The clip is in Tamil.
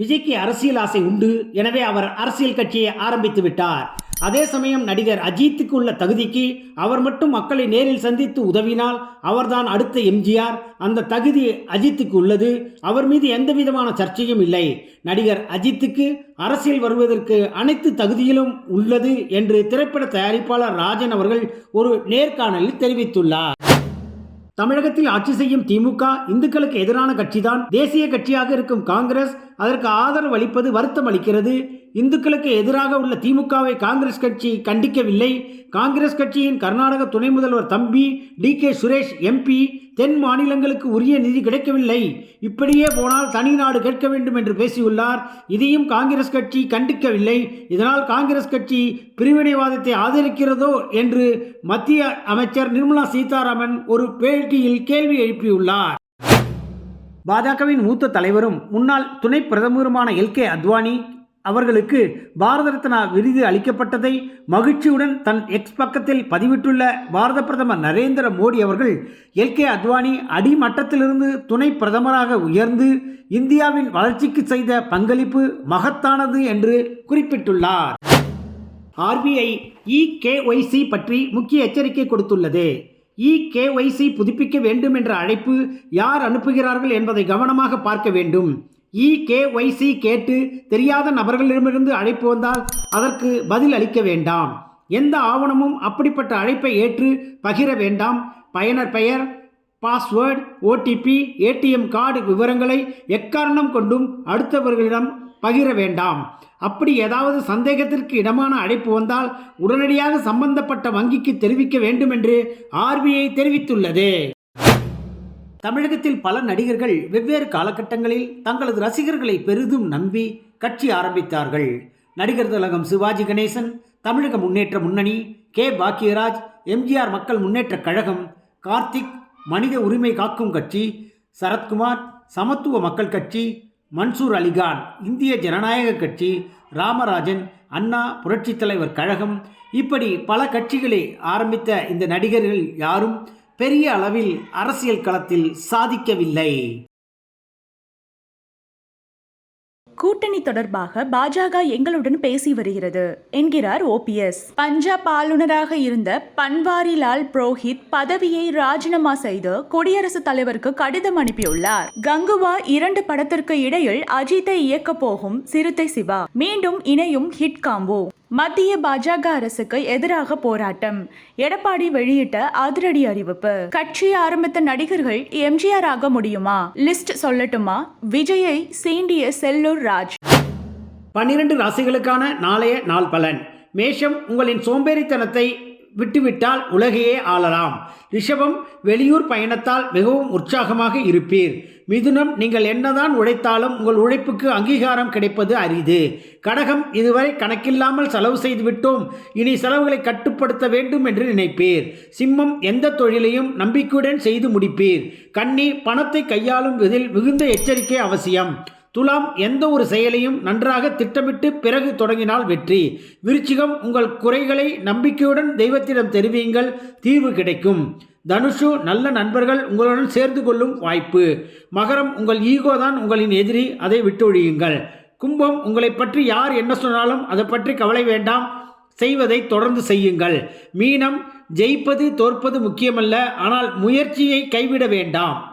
விஜய்க்கு அரசியல் ஆசை உண்டு. எனவே அவர் அரசியல் கட்சியை ஆரம்பித்து விட்டார். அதே சமயம் நடிகர் அஜித்துக்கு உள்ள தகுதிக்கு அவர் மட்டும் மக்களை நேரில் சந்தித்து உதவினால் அவர்தான் அடுத்த எம்ஜிஆர். அந்த தகுதி அஜித்துக்கு உள்ளது. அவர் மீது எந்த விதமான சர்ச்சையும் இல்லை. நடிகர் அஜித்துக்கு அரசியல் வருவதற்கு அனைத்து தகுதியிலும் உள்ளது என்று திரைப்பட தயாரிப்பாளர் ராஜன் அவர்கள் ஒரு நேர்காணலில் தெரிவித்துள்ளார். தமிழகத்தில் ஆட்சி செய்யும் திமுக இந்துக்களுக்கு எதிரான கட்சிதான். தேசிய கட்சியாக இருக்கும் காங்கிரஸ் அதற்கு ஆதரவு அளிப்பது வருத்தம் அளிக்கிறது. இந்துக்களுக்கு எதிராக உள்ள திமுகவை காங்கிரஸ் கட்சி கண்டிக்கவில்லை. காங்கிரஸ் கட்சியின் கர்நாடக துணை முதல்வர் தம்பி டி கே சுரேஷ் எம்பி தென் மாநிலங்களுக்கு உரிய நிதி கிடைக்கவில்லை. இப்படியே போனால் தனி நாடு கேட்க வேண்டும் என்று பேசியுள்ளார். இதையும் காங்கிரஸ் கட்சி கண்டிக்கவில்லை. இதனால் காங்கிரஸ் கட்சி பிரிவினைவாதத்தை ஆதரிக்கிறதோ என்று மத்திய அமைச்சர் நிர்மலா சீதாராமன் ஒரு பேட்டியில் கேள்வி எழுப்பியுள்ளார். பாஜகவின் மூத்த தலைவரும் முன்னாள் துணை பிரதமருமான எல் கே அத்வானி அவர்களுக்கு பாரத ரத்னா விருது அளிக்கப்பட்டதை மகிழ்ச்சியுடன் தன் எக்ஸ் பக்கத்தில் பதிவிட்டுள்ள பாரத பிரதமர் நரேந்திர மோடி அவர்கள் எல் கே அத்வானி அடிமட்டத்திலிருந்து துணை பிரதமராக உயர்ந்து இந்தியாவின் வளர்ச்சிக்கு செய்த பங்களிப்பு மகத்தானது என்று குறிப்பிட்டுள்ளார். ஆர்பிஐ இகேஒய்சி பற்றி முக்கிய எச்சரிக்கை கொடுத்துள்ளது. இகேஒய்சி புதுப்பிக்க வேண்டும் என்ற அழைப்பு யார் அனுப்புகிறார்கள் என்பதை கவனமாக பார்க்க வேண்டும். இகேஒய்சி கேட்டு தெரியாத நபர்களிடமிருந்து அழைப்பு வந்தால் அதற்கு பதில் அளிக்க வேண்டாம். எந்த ஆவணமும் அப்படிப்பட்ட அழைப்பை ஏற்று பகிர வேண்டாம். பயனர் பெயர் பாஸ்வேர்டு ஓடிபி ஏடிஎம் கார்டு விவரங்களை எக்காரணம் கொண்டும் அடுத்தவர்களிடம் பகிர வேண்டாம். அப்படி ஏதாவது சந்தேகத்திற்கு இடமான அழைப்பு வந்தால் உடனடியாக சம்பந்தப்பட்ட வங்கிக்கு தெரிவிக்க வேண்டும் என்று ஆர்பிஐ தெரிவித்துள்ளது. தமிழகத்தில் பல நடிகர்கள் வெவ்வேறு காலகட்டங்களில் தங்களது ரசிகர்களை பெரிதும் நம்பி கட்சி ஆரம்பித்தார்கள். நடிகர் திலகம் சிவாஜி கணேசன் தமிழக முன்னேற்ற முன்னணி கே. பாக்கியராஜ் எம்ஜிஆர் மக்கள் முன்னேற்ற கழகம் கார்த்திக் மனித உரிமை காக்கும் கட்சி சரத்குமார் சமத்துவ மக்கள் கட்சி மன்சூர் அலிகான் இந்திய ஜனநாயக கட்சி ராமராஜன் அண்ணா புரட்சித் தலைவர் கழகம். இப்படி பல கட்சிகளை ஆரம்பித்த இந்த நடிகர்கள் யாரும் பெரிய அளவில் அரசியல் களத்தில் சாதிக்கவில்லை. கூட்டணி தொடர்பாக பாஜக எங்களுடன் பேசி வருகிறது என்கிறார் ஓபிஎஸ் பஞ்சாப் ஆளுநராக இருந்த பன்வாரிலால் புரோஹித் பதவியை ராஜினாமா செய்து குடியரசுத் தலைவருக்கு கடிதம் அனுப்பியுள்ளார். கங்குவா இரண்டு படத்திற்கு இடையில் அஜித்தை இயக்க போகும் சிறுத்தை சிவா. மீண்டும் இணையும் ஹிட் காம்போ. மத்திய பாஜக அரசுக்கு எதிராக போராட்டம். எடப்பாடி வெளியிட்ட அதிரடி அறிவிப்பு. கட்சி ஆரம்பித்த நடிகர்கள் எம்ஜிஆர் ஆக முடியுமா? லிஸ்ட் சொல்லட்டுமா? விஜயை சீண்டிய செல்லூர் ராஜ். பன்னிரண்டு ராசிகளுக்கான நாளைய நாள் பலன். மேஷம் உங்களின் சோம்பேறித்தனத்தை விட்டுவிட்டால் உலகையே ஆளலாம். ரிஷபம் வெளியூர் பயணத்தால் மிகவும் உற்சாகமாக இருப்பீர். மிதுனம் நீங்கள் என்னதான் உழைத்தாலும் உங்கள் உழைப்புக்கு அங்கீகாரம் கிடைப்பது அரிது. கடகம் இதுவரை கணக்கில்லாமல் செலவு செய்து விட்டோம் இனி செலவுகளை கட்டுப்படுத்த வேண்டும் என்று நினைப்பீர். சிம்மம் எந்த தொழிலையும் நம்பிக்கையுடன் செய்து முடிப்பீர். கன்னி பணத்தை கையாளும் இதில் மிகுந்த எச்சரிக்கை அவசியம். துலாம் எந்த ஒரு செயலையும் நன்றாக திட்டமிட்டு பிறகு தொடங்கினால் வெற்றி. விருச்சிகம் உங்கள் குறைகளை நம்பிக்கையுடன் தெய்வத்திடம் தெரிவியுங்கள். தீர்வு கிடைக்கும். தனுஷு நல்ல நண்பர்கள் உங்களுடன் சேர்ந்து கொள்ளும் வாய்ப்பு. மகரம் உங்கள் ஈகோ தான் உங்களின் எதிரி. அதை விட்டொழியுங்கள். கும்பம் உங்களை பற்றி யார் என்ன சொன்னாலும் அதை பற்றி கவலை வேண்டாம். செய்வதை தொடர்ந்து செய்யுங்கள். மீனம் ஜெயிப்பது தோற்பது முக்கியமல்ல. ஆனால் முயற்சியை கைவிட வேண்டாம்.